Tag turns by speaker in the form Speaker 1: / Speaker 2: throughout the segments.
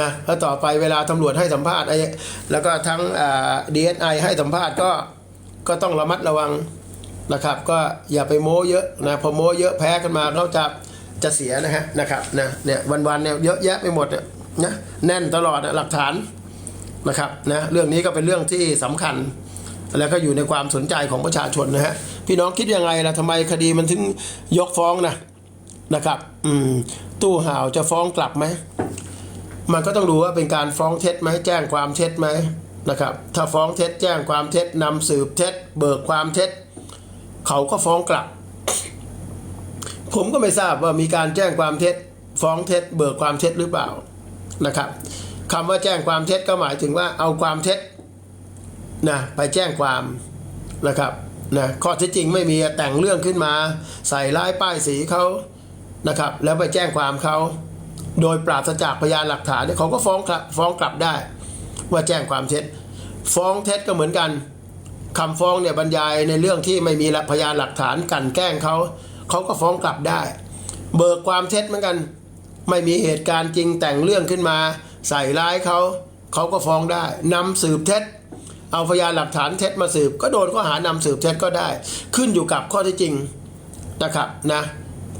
Speaker 1: นะแล้วต่อไปเวลาตำรวจให้สัมภาษณ์ไอ้แล้วก็ทั้งดีเอสไอให้สัมภาษณ์ก็ก็ต้องระมัดระวังนะครับ ก็อย่าไปโม้เยอะนะพอโม้เยอะแพ้กันมาเขาจะจะเสียนะฮะนะครับนะเนี่ยวันๆเนี่ยเยอะแยะไปหมดเนี่ยนะแน่นตลอดหลักฐานนะครับนะเรื่องนี้ก็เป็นเรื่องที่สำคัญ แล้วก็อยู่ในความสนใจของประชาชนนะฮะพี่น้องคิดยังไงล่ะทำไมคดีมันถึงยกฟ้องนะนะครับ อืมตู้ห่าวจะฟ้องกลับไหม มันก็ต้องดูว่าเป็นการฟ้องเท็จไหมแจ้งความเท็จไหมนะครับถ้าฟ้องเท็จแจ้งความเท็จนำสืบเท็จ เบิกความเท็จ เขาก็ฟ้องกลับ ผมก็ไม่ทราบว่ามีการแจ้งความเท็จ ฟ้องเท็จ เบิกความเท็จหรือเปล่านะครับคำว่าแจ้งความเท็จก็หมายถึงว่าเอาความเท็จนะไปแจ้งความนะครับนะข้อเท็จจริงไม่มีแต่งเรื่องขึ้นมา ใส่ร้ายป้ายสีเขานะครับ แล้วไปแจ้งความเขา โดยปราศจากพยานหลักฐานเนี่ยเขาก็ฟ้องกลับฟ้องกลับได้ ว่าแจ้งความเท็จ ฟ้องเท็จก็เหมือนกันคำฟ้องเนี่ยบรรยายในเรื่องที่ไม่มีพยานหลักฐานกลันแกล้งเขาเขาก็ฟ้องกลับได้ เบิกความเท็จเหมือนกัน ไม่มีเหตุการณ์จริงแต่งเรื่องขึ้นมา ใส่ร้ายเขาเขาก็ฟ้องได้นำสืบเท็จ เอาพยานหลักฐานเท็จมาสืบ ก็โดนข้อหานำสืบเท็จก็ได้ ขึ้นอยู่กับข้อเท็จจริงนะครับนะ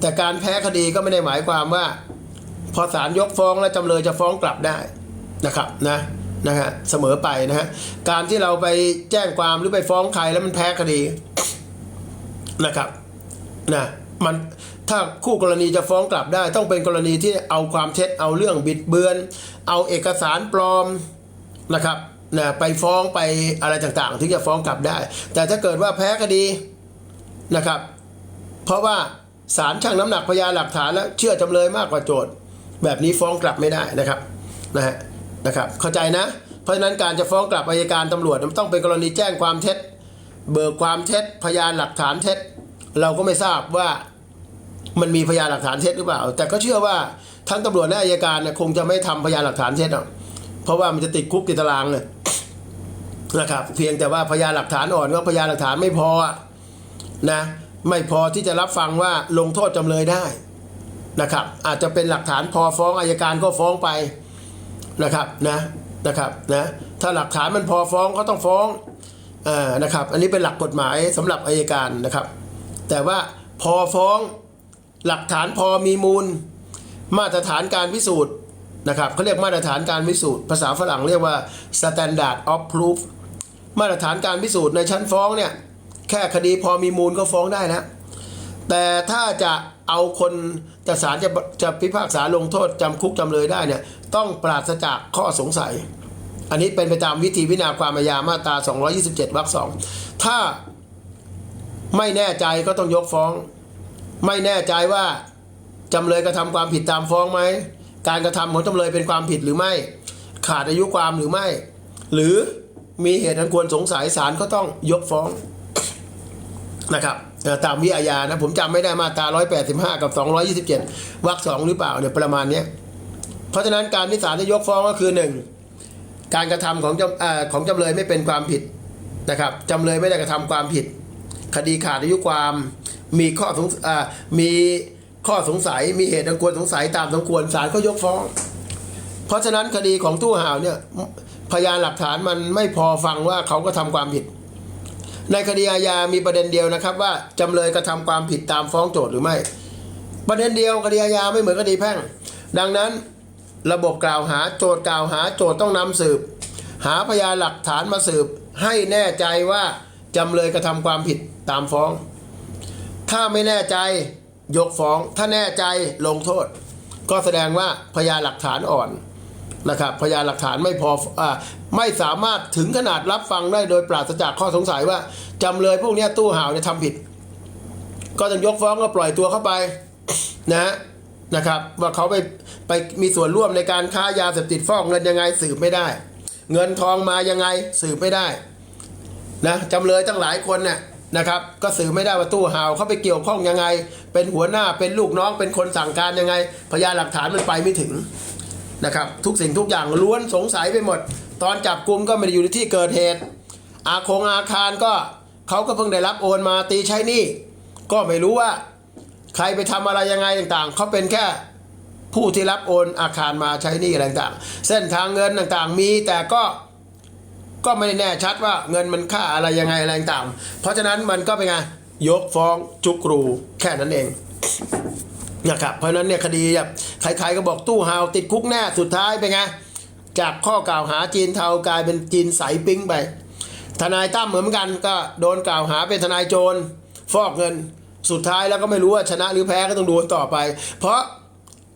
Speaker 1: แต่การแพ้คดีก็ไม่ได้หมายความว่า พอศาลยกฟ้องแล้วจำเลยจะฟ้องกลับได้นะครับนะนะฮะเสมอไปนะฮะการที่เราไปแจ้งความหรือไปฟ้องใครแล้วมันแพ้คดีนะครับนะมันถ้าคู่กรณีจะฟ้องกลับได้ ต้องเป็นกรณีที่เอาความเท็จเอาเรื่องบิดเบือน เอาเอกสารปลอมนะครับนะไปฟ้องไปอะไรต่างๆ ถึงจะฟ้องกลับได้ แต่ถ้าเกิดว่าแพ้คดีนะครับ เพราะว่าศาลชั่งน้ำหนักพยานหลักฐานแล้วเชื่อจำเลยมากกว่าโจทย์ แบบนี้ฟ้องกลับไม่ได้นะครับนะฮะนะครับ เข้าใจนะ เพราะฉะนั้นการจะฟ้องกลับอัยการตำรวจมันต้องเป็นกรณีแจ้งความเท็จ เบิกความเท็จ พยานหลักฐานเท็จ เราก็ไม่ทราบว่ามันมีพยานหลักฐานเท็จหรือเปล่า แต่ก็เชื่อว่าทั้งตำรวจและอัยการเนี่ยคงจะไม่ทำพยานหลักฐานเท็จหรอกเพราะว่ามันจะติดคุกติดตารางเลยนะครับเพียงแต่ว่าพยานหลักฐานอ่อนก็พยานหลักฐานไม่พอนะไม่พอที่จะรับฟังว่าลงโทษจำเลยได้ นะครับ อาจจะเป็นหลักฐานพอฟ้องอายการก็ฟ้องไปนะครับนะนะครับนะถ้าหลักฐานมันพอฟ้องก็ต้องฟ้องอ่านะครับ อันนี้เป็นหลักกฎหมายสำหรับอายการนะครับ แต่ว่าพอฟ้องหลักฐานพอมีมูล มาตรฐานการพิสูจน์นะครับเขาเรียกมาตรฐานการพิสูจน์ ภาษาฝรั่งเรียกว่า standard of proof มาตรฐานการพิสูจน์ในชั้นฟ้องเนี่ยแค่คดีพอมีมูลก็ฟ้องได้แล้ว แต่ถ้าจะเอาคนจะศาลจะจะพิพากษาลงโทษจำคุกจำเลยได้เนี่ยต้องปราศจากข้อสงสัย อันนี้เป็นไปตามวิธีวินาความอาญามาตรา 227วรรคสองถ้าไม่แน่ใจก็ต้องยกฟ้อง ไม่แน่ใจว่าจำเลยกระทำความผิดตามฟ้องไหมการกระทำของจำเลยเป็นความผิดหรือไม่ ขาดอายุความหรือไม่ หรือมีเหตุอันควรสงสัยศาลก็ต้องยกฟ้อง นะครับตามวิอาญานะผมจำไม่ได้มาตรา185 กับ 227วรรคสองหรือเปล่าเนี่ยประมาณนี้เพราะฉะนั้นการที่ศาลจะยกฟ้องก็คือหนึ่งการกระทำของจำเอ่อของจำเลยไม่เป็นความผิดนะครับจำเลยไม่ได้กระทำความผิด คดีขาดอายุความ มีข้อสงอมีข้อสงสัย มีเหตุอันควรสงสัยตามสมควรศาลก็ยกฟ้อง เพราะฉะนั้นคดีของตู้ห่าวเนี่ยพยานหลักฐานมันไม่พอฟังว่าเขาก็ทำความผิด ในคดีอาญามีประเด็นเดียวนะครับ ว่าจำเลยกระทำความผิดตามฟ้องโจทย์หรือไม่ ประเด็นเดียวคดีอาญาไม่เหมือนคดีแพ่ง ดังนั้นระบบกล่าวหาโจทย์กล่าวหาโจทย์ต้องนำสืบ หาพยานหลักฐานมาสืบ ให้แน่ใจว่าจำเลยกระทำความผิดตามฟ้อง ถ้าไม่แน่ใจยกฟ้อง ถ้าแน่ใจลงโทษ ก็แสดงว่าพยานหลักฐานอ่อน นะครับพยานหลักฐานไม่พออไม่สามารถถึงขนาดรับฟังได้โดยปราศจากข้อสงสัยว่าจำเลยพวกนี้ตู้ห่าวเนี่ยทำผิด ก็ต้องยกฟ้องก็ปล่อยตัวเข้าไปนะฮะนะครับ ว่าเขาไปไปมีส่วนร่วมในการค้ายาเสพติดฟอกเงินยังไงสืบไม่ได้ เงินทองมายังไงสืบไม่ได้นะจำเลยตั้งหลายคนเนี่ยนะครับก็สืบไม่ได้ว่าตู้ห่าวเขาไปเกี่ยวข้องยังไง เป็นหัวหน้าเป็นลูกน้องเป็นคนสั่งการยังไง พยานหลักฐานมันไปไม่ถึง นะครับทุกสิ่งทุกอย่างล้วนสงสัยไปหมด ตอนจับกลุ่มก็ไม่ได้อยู่ในที่เกิดเหตุ อาคงอาคารก็เขาก็เพิ่งได้รับโอนมาตีใช้นี้ก็ไม่รู้ว่า ใครไปทำอะไรยังไงต่างๆเขาเป็นแค่ผู้ที่รับโอนอาคารมาใช้นี้อะไรต่างๆ เส้นทางเงินต่างๆมีแต่ก็ก็ไม่ได้แน่ชัดว่าเงินมันค่าอะไรยังไงอะไรต่างๆเพราะฉะนั้นมันก็เป็นไงยกฟ้องจุกรูแค่นั้นเอง นะครับเพราะนั้นเนี่ยคดีแบบใครๆก็บอกตู้ฮาวติดคุกแน่สุดท้ายเป็นไงจากข้อกล่าวหาจีนเทากลายเป็นจีนใสปิ้งไป ทนายตั้มเหมือนกันก็โดนกล่าวหาเป็นทนายโจรฟอกเงินสุดท้ายแล้วก็ไม่รู้ว่าชนะหรือแพ้ก็ต้องดูต่อไป เพราะ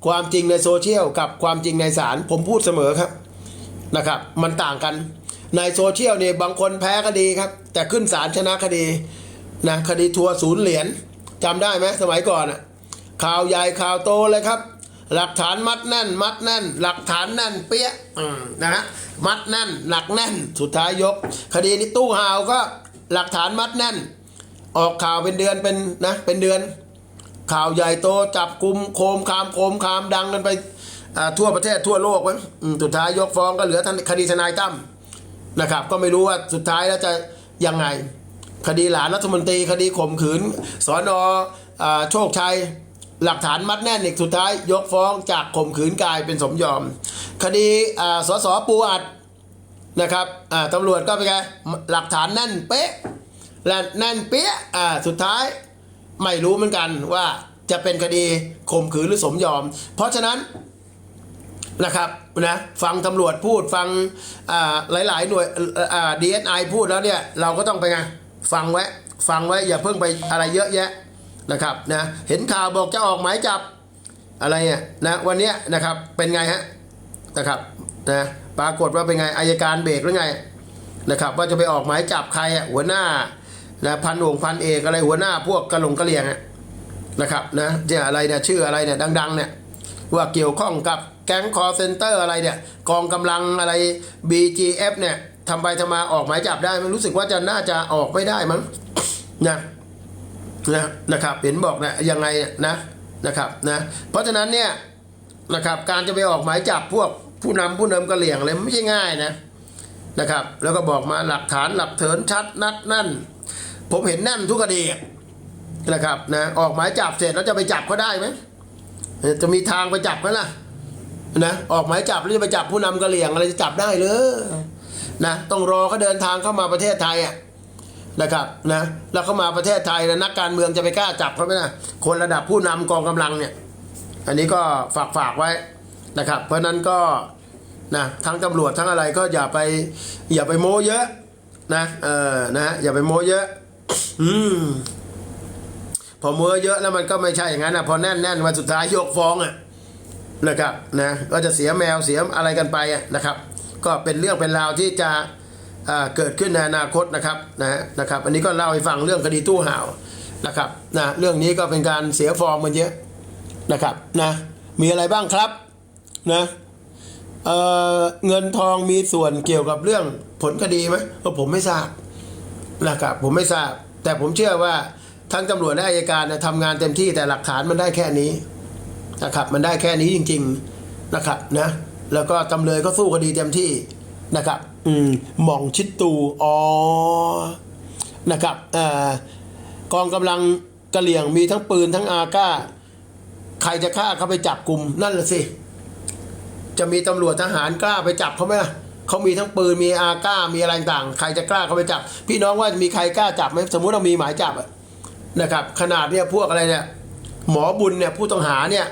Speaker 1: ความจริงในโซเชียลกับความจริงในศาลผมพูดเสมอครับนะครับ มันต่างกันในโซเชียลเนี่ยบางคนแพ้คดีครับ แต่ขึ้นศาลชนะคดีนะคดีทัวร์ศูนย์เหรียญจำได้ไหมสมัยก่อนอะ ข่าวใหญ่ข่าวโตเลยครับ หลักฐานมัดแน่น มัดแน่น หลักฐานแน่นเปี้ยนะฮะมัดแน่น หลักแน่น สุดท้ายยก คดีนี้ตู้ห่าวก็หลักฐานมัดแน่น ออกข่าวเป็นเดือนเป็นนะเป็นเดือน ข่าวใหญ่โตจับกลุ่มโคมคามโคมคามดังกันไปทั่วประเทศทั่วโลกไว้ยอืมสุดท้ายยกฟ้องก็เหลือท่านคดีทนายตั้มนะครับ ก็ไม่รู้ว่าสุดท้ายแล้วจะยังไง คดีหลานรัฐมนตรีคดีข่มขืนสอนอโชคชัย หลักฐานมัดแน่นอีกสุดท้าย ยกฟ้องจากข่มขืนกายเป็นสมยอม คดีสสปูอัดนะครับตำรวจก็เป็นไงหลักฐานแน่นเป๊ะและแน่นเป๊ะอ่าสุดท้ายไม่รู้เหมือนกันว่าจะเป็นคดีข่มขืนหรือสมยอม เพราะฉะนั้นนะครับนะฟังตำรวจพูดฟังอ่าหลาย ๆ หน่วยดีเอสไอพูดแล้วเนี่ย เราก็ต้องไปไงฟังไว้ ฟังไว้อย่าเพิ่งไปอะไรเยอะแยะ นะครับนะเห็นข่าวบอกจะออกหมายจับอะไรเนี่ยนะวันนี้นะครับเป็นไงฮะนะครับนะปรากฏว่าเป็นไงอายการเบรกหรือไงนะครับว่าจะไปออกหมายจับใครอะหัวหน้านะพันหวงพันเอกอะไรหัวหน้าพวกกระหลงกระเลียงนะครับนะเนี่ยอะไรเนี่ยชื่ออะไรเนี่ยดังๆเนี่ยว่าเกี่ยวข้องกับแก๊งคอเซนเตอร์อะไรเนี่ยกองกำลังอะไร BGF เนี่ยทำไปทำมาออกหมายจับได้มันรู้สึกว่าจะน่าจะออกไม่ได้มั้งนะ นะนะครับเห็นบอกนะยังไงนะนะครับนะเพราะฉะนั้นเนี่ยนะครับการจะไปออกหมายจับพวกผู้นำผู้นำกระเหลี่ยงอะไรไม่ใช่ง่ายนะนะครับ แล้วก็บอกมาหลักฐานหลักเถินชัดนัดนั่น ผมเห็นแน่นทุกคดีนะครับนะออกหมายจับเสร็จแล้วจะไปจับเขาได้ไหมจะมีทางไปจับไหมล่ะนะออกหมายจับแล้วจะไปจับผู้นำกระเหลี่ยงอะไรจะจับได้เลยนะต้องรอเขาเดินทางเข้ามาประเทศไทยอะ นะครับนะแล้วเข้ามาประเทศไทยนะนักการเมืองจะไปกล้าจับเขาไหมนะคนระดับผู้นำกองกำลังเนี่ยอันนี้ก็ฝากฝากไว้นะครับ เพราะนั้นก็นะทั้งตำรวจทั้งอะไรก็อย่าไปอย่าไปโม้เยอะนะเออนะอย่าไปโม้เยอะ อืมพอมือเยอะแล้วมันก็ไม่ใช่อย่างนั้นนะพอแน่นแน่นวันสุดท้ายยกฟ้องอะนะครับนะก็จะเสียแมวเสียอะไรกันไปอะนะครับ ก็เป็นเรื่องเป็นราวที่จะ เกิดขึ้นในอนาคตนะครับนะนะครับอันนี้ก็เล่าให้ฟังเรื่องคดีตู้ห่าวนะครับนะเรื่องนี้ก็เป็นการเสียฟอร์มมันเยอะนะครับนะมีอะไรบ้างครับนะเออเงินทองมีส่วนเกี่ยวกับเรื่องผลคดีไหมเออผมไม่ทราบนะครับผมไม่ทราบ แต่ผมเชื่อว่าทั้งตำรวจและอายการทำงานเต็มที่แต่หลักฐานมันได้แค่นี้นะครับมันได้แค่นี้จริง ๆนะครับนะแล้วก็จำเลยก็สู้คดีเต็มที่นะครับ อืมหม่องชิดตู อ๋อ นะครับอ่อกองกำลังกะเหลี่ยงมีทั้งปืนทั้งอาก้า ใครจะฆ่าเขาไปจับกลุ่มนั่นแหละสิ จะมีตำรวจทหารกล้าไปจับเขาไหมล่ะเขามีทั้งปืนมีอาก้ามีอะไรต่างใครจะกล้าเขาไปจับ พี่น้องว่ามีใครกล้าจับไหมสมมุติเรามีหมายจับอะนะครับ ขนาดเนี่ยพวกอะไรเนี่ย หมอบุญเนี่ยผู้ต้องหาเนี่ย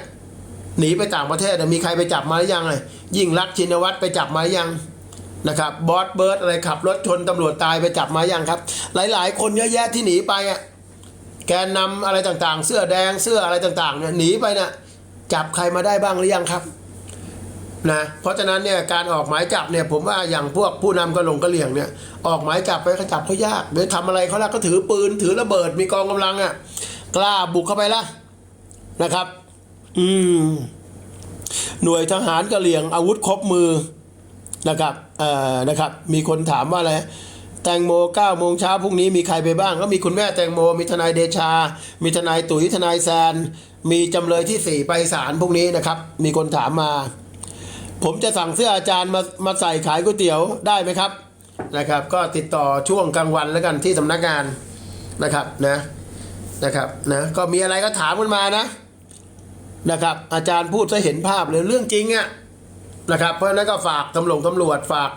Speaker 1: หนีไปต่างประเทศเนี่ยมีใครไปจับมาหรือยังเลยยิ่งรักชินวัตรไปจับมาหรือยัง นะครับบอสเบิร์ดอะไรขับรถชนตำรวจตายไปจับมาอยังครับ หลาย ๆ คนเยอะแยะที่หนีไปอะแกนนำอะไรต่างๆ เสื้อแดงเสื้ออะไรต่างๆเนี่ยหนีไปเนี่ยจับใครมาได้บ้างหรือยังครับนะเพราะฉะนั้นเนี่ยการออกหมายจับเนี่ยผมว่าอย่างพวกผู้นำกระหลงกระเหลี่ยงเนี่ยออกหมายจับไปเขาจับเขายากหรือทำอะไรเขาล้วก็ถือปืนถือระเบิดมีกองกำลังอะกล้าบุกเข้าไปละนะครับ อืมหน่วยทหารกระเหลี่ยงอาวุธครบมือ นะครับเอ่อนะครับ มีคนถามว่าอะไรแตงโม9โมงเช้าพรุ่งนี้มีใครไปบ้าง ก็มีคุณแม่แตงโม มีทนายเดชา มีทนายตุ๋ยทนายแซน มีจำเลยที่สี่ไปศาลพรุ่งนี้นะครับ มีคนถามมา ผมจะสั่งเสื้ออาจารย์มามาใส่ขายก๋วยเตี๋ยวได้ไหมครับนะครับ ก็ติดต่อช่วงกลางวันแล้วกันที่สำนักงานนะครับนะนะครับนะก็มีอะไรก็ถามกันมานะนะครับ อาจารย์พูดจะเห็นภาพเลยเรื่องจริงอะ นะครับ เพราะฉะนั้นก็ฝากตำรวจตำรวจฝาก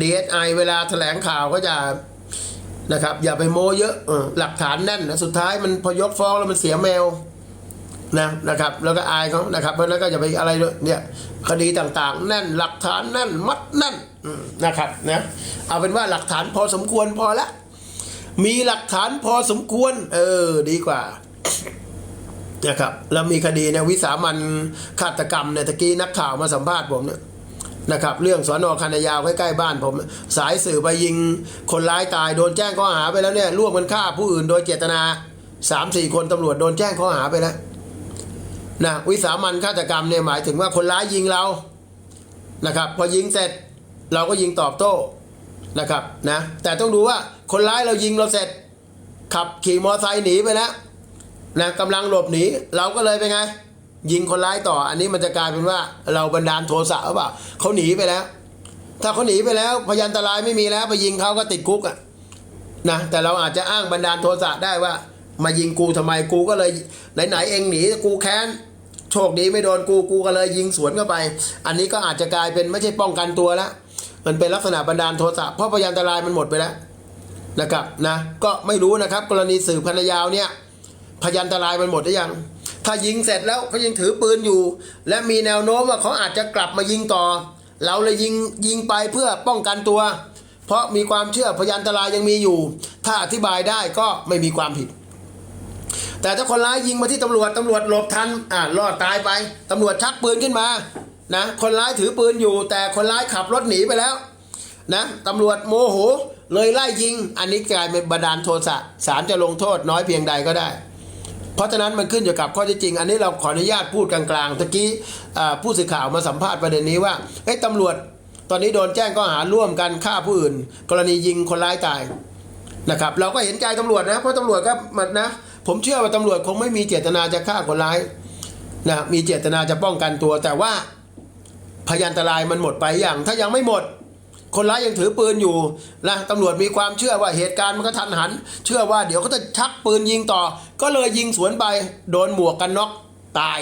Speaker 1: DSI เวลาแถลงข่าวก็จะนะครับ อย่าไปโม้เยอะหลักฐานแน่นนะสุดท้ายมันพอยกฟ้องแล้วมันเสียแมวนะนะครับ แล้วก็อายเขานะครับเพราะนั้นก็อย่าไปอะไรเนี่ยคดีต่างๆ แน่นหลักฐานแน่นมัดแน่นนะครับนะเอาเป็นว่าหลักฐานพอสมควรพอละมีหลักฐานพอสมควร เออดีกว่านะครับแล้วมีคดีเนี่ยวิสามันฆาตกรรมเนี่ยตะกี้นักข่าวมาสัมภาษณ์ผมเนี่ย นะครับเรื่องสอนอคันนายาวใกล้ๆบ้านผม สายสื่อไปยิงคนร้ายตายโดนแจ้งข้อหาไปแล้วเนี่ยร่วมกันฆ่าผู้อื่นโดยเจตนาสามสี่คนตำรวจโดนแจ้งข้อหาไปแล้วนะวิสามันฆาตกรรมเนี่ยหมายถึงว่าคนร้ายยิงเรานะครับ พอยิงเสร็จเราก็ยิงตอบโต้นะครับนะแต่ต้องดูว่าคนร้ายเรายิงเราเสร็จ ขับขี่มอเตอร์ไซค์หนีไปแล้วนะกำลังหลบหนีเราก็เลยไปนไง ยิงคนร้ายต่อ อันนี้มันจะกลายเป็นว่าเราบันดาลโทสะหรือเปล่าเขาหนีไปแล้ว ถ้าเขาหนีไปแล้วพยานอันตรายไม่มีแล้วไปยิงเขาก็ติดคุกอะนะแต่เราอาจจะอ้างบันดาลโทสะได้ว่า มายิงกูทำไมกูก็เลยไหนๆเองหนีกูแค้นโชคดีไม่โดนกูกูก็เลยยิงสวนเข้าไป อันนี้ก็อาจจะกลายเป็นไม่ใช่ป้องกันตัวแล้วมันเป็นลักษณะบันดาลโทสะเพราะพยานอันตรายมันหมดไปแล้วนะครับนะก็ไม่รู้นะครับ กรณีสืบพันยาวเนี่ยพยันตรายมันหมดหรือยัง ถ้ายิงเสร็จแล้วเขายังถือปืนอยู่ และมีแนวโน้มว่าเขาอาจจะกลับมายิงต่อ เราเลยยิงยิงไปเพื่อป้องกันตัว เพราะมีความเชื่อพยันตรายยังมีอยู่ ถ้าอธิบายได้ก็ไม่มีความผิด แต่ถ้าคนร้ายยิงมาที่ตำรวจตำรวจหลบทันอ่ารอดตายไปตำรวจชักปืนขึ้นมานะคนร้ายถือปืนอยู่ แต่คนร้ายขับรถหนีไปแล้วนะตำรวจโมโหเลยไล่ยิง อันนี้กลายเป็นบันดาลโทสะศาลจะลงโทษน้อยเพียงใดก็ได้ เพราะฉะนั้นมันขึ้นอยู่กับข้อเท็จจริง อันนี้เราขออนุญาตพูดกลางๆตะกี้ผู้สื่อข่าวมาสัมภาษณ์ประเด็นนี้ว่าเอ้ตำรวจตอนนี้โดนแจ้งข้อหาร่วมกันฆ่าผู้อื่น กรณียิงคนร้ายตายนะครับเราก็เห็นใจตำรวจนะเพราะตำรวจก็มันนะผมเชื่อว่าตำรวจคงไม่มีเจตนาจะฆ่าคนร้ายนะมีเจตนาจะป้องกันตัว แต่ว่าพยานตรายมันหมดไปอย่าง ถ้ายังไม่หมด คนร้ายยังถือปืนอยู่นะตำรวจมีความเชื่อว่าเหตุการณ์มันก็ทันหัน เชื่อว่าเดี๋ยวเขาจะชักปืนยิงต่อ ก็เลยยิงสวนไปโดนหมวกกันน็อกตาย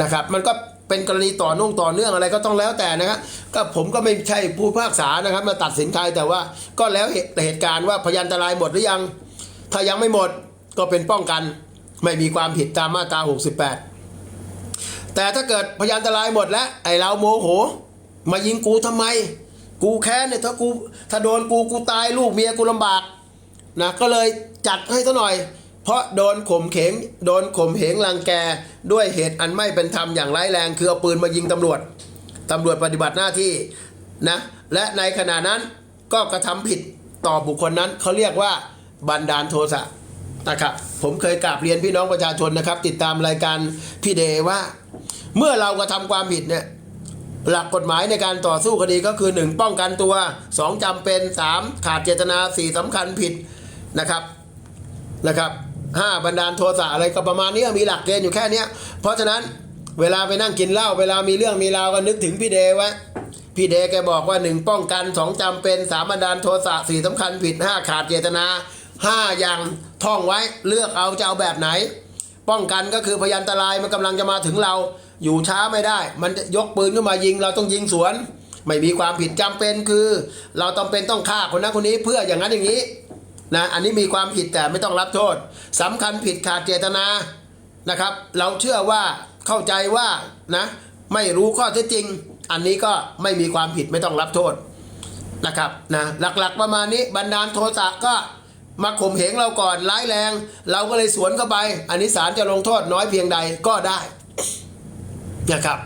Speaker 1: นะครับ มันก็เป็นกรณีต่อนื่งต่อเนื่องอะไรก็ต้องแล้วแต่นะครับก็ผมก็ไม่ใช่ผู้พากษานะครับ มาตัดสินใครแต่ว่าก็แล้วเหตุการณ์ว่าพยานอันตรายหมดหรือยัง ถ้ายังไม่หมดก็เป็นป้องกัน ไม่มีความผิดตามมาตรา68 แต่ถ้าเกิดพยานอันตรายหมดแล้วไอ้เราโมโห มายิงกูทำไม กูแค้นเนี่ยถ้ากูถ้าโดนกูกูตายลูกเมียกูลำบากนะก็เลยจัดให้ซะหน่อย เพราะโดนข่มเขงโดนข่มเหงรังแกด้วยเหตุอันไม่เป็นธรรมอย่างร้ายแรง คือเอาปืนมายิงตำรวจตำรวจปฏิบัติหน้าที่นะและในขณะนั้นก็กระทำผิดต่อบุคคลนั้นเขาเรียกว่าบันดาลโทสะนะครับผมเคยกราบเรียนพี่น้องประชาชนนะครับ ติดตามรายการพี่เดว่า เมื่อเรากระทำความผิดเนี่ย หลักกฎหมายในการต่อสู้คดีก็คือ 1 ป้องกันตัว 2จำเป็น 3 ขาดเจตนา 4สำคัญผิดนะครับนะครับ5บันดาลโทสะอะไรก็ประมาณนี้มีหลักเกณฑ์อยู่แค่เนี้ย เพราะฉะนั้นเวลาไปนั่งกินเหล้าเวลามีเรื่องมีราวก็นึกถึงพี่เดไว้พี่เดแกบอกว่า1ป้องกัน2จำเป็น3บันดาลโทสะ4สำคัญผิด5ขาดเจตนา5อย่างท่องไว้เลือกเอาจะเอาแบบไหน ป้องกันก็คือพยานอันตรายมันกำลังจะมาถึงเรา อยู่ช้าไม่ได้ มันยกปืนขึ้นมายิง เราต้องยิงสวน ไม่มีความผิดจำเป็นคือ เราต้องเป็นต้องฆ่าคนนั้นคนนี้เพื่ออย่างนั้นอย่างนี้นะอันนี้มีความผิดแต่ไม่ต้องรับโทษสำคัญผิดขาดเจตนานะครับ เราเชื่อว่าเข้าใจว่านะไม่รู้ข้อเท็จจริง อันนี้ก็ไม่มีความผิดไม่ต้องรับโทษนะครับนะหลักๆประมาณนี้บันดาลโทสะก็มาข่มเหงเราก่อนร้ายแรง เราก็เลยสวนเข้าไป อันนี้ศาลจะลงโทษน้อยเพียงใดก็ได้ นะครับ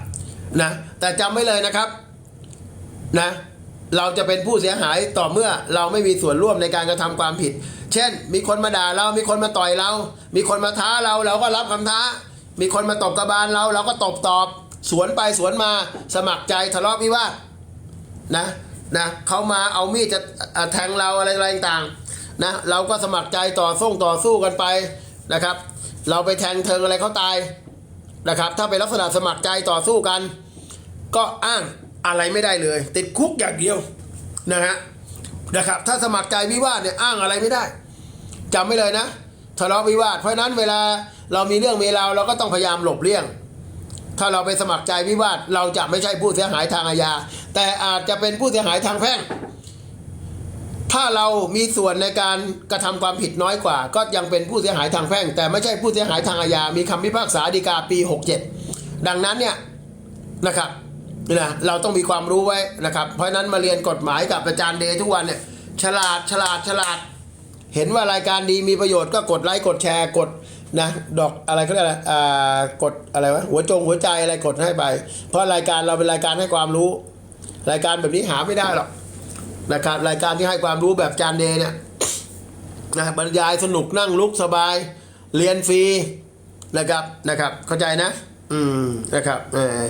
Speaker 1: นะแต่จำไว้เลยนะครับนะเราจะเป็นผู้เสียหายต่อเมื่อเราไม่มีส่วนร่วมในการกระทำความผิด เช่น มีคนมาด่าเรา มีคนมาต่อยเรา มีคนมาท้าเรา เราก็รับคำท้า มีคนมาตบกระบาลเรา เราก็ตบตอบ สวนไปสวนมา สมัครใจทะเลาะวิวาทนะนะเขามาเอามีดจะแทงเราอะไรอะไรต่างๆนะเราก็สมัครใจต่อสู้ต่อสู้กันไปนะครับ เราไปแทงเทิงอะไรเขาตาย นะครับ ถ้าเป็นลักษณะสมัครใจต่อสู้กัน ก็อ้างอะไรไม่ได้เลย ติดคุกอย่างเดียวนะฮะนะครับ ถ้าสมัครใจวิวาทเนี่ยอ้างอะไรไม่ได้จำไม่เลยนะทะเลาะวิวาทเพราะฉะนั้นเวลาเรามีเรื่องมีราวเราก็ต้องพยายามหลบเลี่ยง ถ้าเราไปสมัครใจวิวาทเราจะไม่ใช่ผู้เสียหายทางอาญาแต่อาจจะเป็นผู้เสียหายทางแพ่ง ถ้าเรามีส่วนในการกระทำความผิดน้อยกว่า ก็ยังเป็นผู้เสียหายทางแพ่ง แต่ไม่ใช่ผู้เสียหายทางอาญา มีคำพิพากษาฎีกาปี 67 ดังนั้นเนี่ยนะครับนะเราต้องมีความรู้ไว้นะครับ เพราะฉะนั้นมาเรียนกฎหมายกับอาจารย์เดทุกวันเนี่ยฉลาดฉลาดฉลาด เห็นว่ารายการดีมีประโยชน์ก็กดไลค์กดแชร์กดนะดอกอะไรเขาเรียกอะไรอ่ากดอะไรวะหัวจงหัวใจอะไรกดให้ไป เพราะรายการเราเป็นรายการให้ความรู้ รายการแบบนี้หาไม่ได้หรอก นะครับรายการที่ให้ความรู้แบบจานเดย์เนี่ยนะบรรยายสนุกนั่งลุกสบาย เรียนฟรีนะครับนะครับ เข้าใจนะ อืมนะครับเออ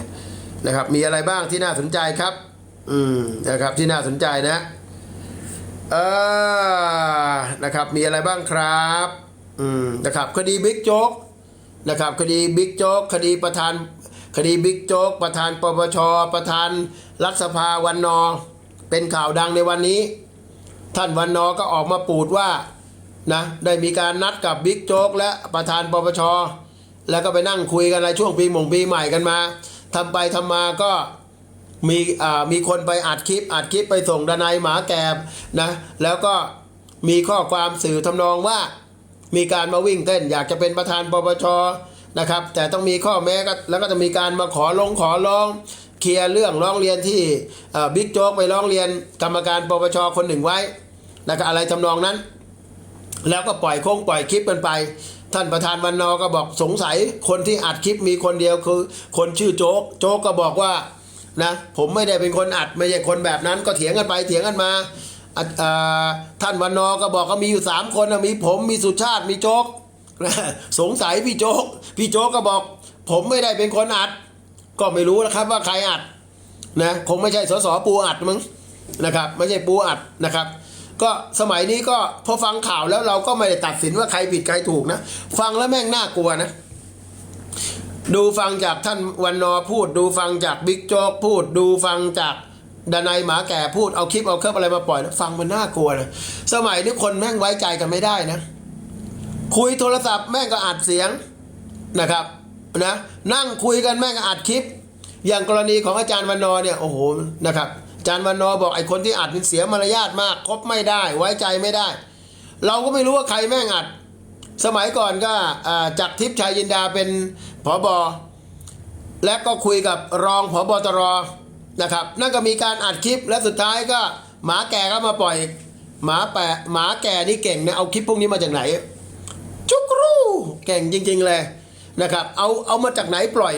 Speaker 1: นะครับ มีอะไรบ้างที่น่าสนใจครับ อืมนะครับที่น่าสนใจนะเออนะครับ มีอะไรบ้างครับ อืมนะครับ คดีบิ๊กโจ๊กนะครับ คดีบิ๊กโจ๊กคดีประธาน คดีบิ๊กโจ๊กประธานปปชประธานรัฐสภาวันนอ เป็นข่าวดังในวันนี้ ท่านวันนอก็ออกมาปูดว่านะได้มีการนัดกับบิ๊กโจ๊กและประธานปปชแล้วก็ไปนั่งคุยกันอะไรช่วงปีหม่งปีใหม่กันมาทำไปทำมาก็มีอ่ามีคนไปอัดคลิปอัดคลิปไปส่งดนายหมาแกบนะแล้วก็มีข้อความสื่อทำนองว่า มีการมาวิ่งเต้น อยากจะเป็นประธานปปชนะครับ แต่ต้องมีข้อแม้ก็แล้วก็จะมีการมาขอลงขอร้อง เคลียร์เรื่องร้องเรียนที่บิ๊กโจ๊กไปร้องเรียนกรรมการปปชคนหนึ่งไว้นะครับอะไรทำนองนั้น แล้วก็ปล่อยโค้งปล่อยคลิปกันไป ท่านประธานวันนอก็บอกสงสัยคนที่อัดคลิปมีคนเดียวคือ คนชื่อโจ๊กโจ๊กก็บอกว่านะผมไม่ได้เป็นคนอัดไม่ใช่คนแบบนั้นก็เถียงกันไปเถียงกันมาท่านวันนอก็บอกก็มีอยู่สามคนมีผมมีสุชาติมีโจ๊กสงสัยพี่โจ๊กพี่โจ๊กก็บอก ผมไม่ได้เป็นคนอัด ก็ไม่รู้นะครับว่าใครอัดนะคงไม่ใช่สสปูอัดมั้งนะครับ ไม่ใช่ปูอัดนะครับ ก็สมัยนี้ก็พอฟังข่าวแล้วเราก็ไม่ได้ตัดสินว่าใครผิดใครถูกนะ ฟังแล้วแม่งน่ากลัวนะ ดูฟังจากท่านวันนอพูด ดูฟังจากบิ๊กโจ๊กพูด ดูฟังจากดนายหมาแก่พูดเอาคลิปเอาเคลิปอะไรมาปล่อยนะฟังมันน่ากลัวนะสมัยนี้คนแม่งไว้ใจกันไม่ได้นะ คุยโทรศัพท์แม่งก็อัดเสียงนะครับ นะนั่งคุยกันแม่งอัดคลิป อย่างกรณีของอาจารย์วันนอเนี่ยโอ้โหนะครับอาจารย์วันนอบอกไอ้คนที่อัดนี่เสียมารยาทมากคบไม่ได้ไว้ใจไม่ได้ เราก็ไม่รู้ว่าใครแม่งอัด สมัยก่อนก็อ่าจักทิพย์ชายยินดาเป็นผอบอและก็คุยกับรองผอบอตรนะครับนั่นก็มีการอัดคลิปและสุดท้ายก็หมาแก่ก็มาปล่อยหมาแปะหมาแก่นี่เก่งนะเอาคลิปพวกนี้มาจากไหน จุกรูเก่งจริง ๆ เลย นะครับเอาเอามาจากไหนปล่อย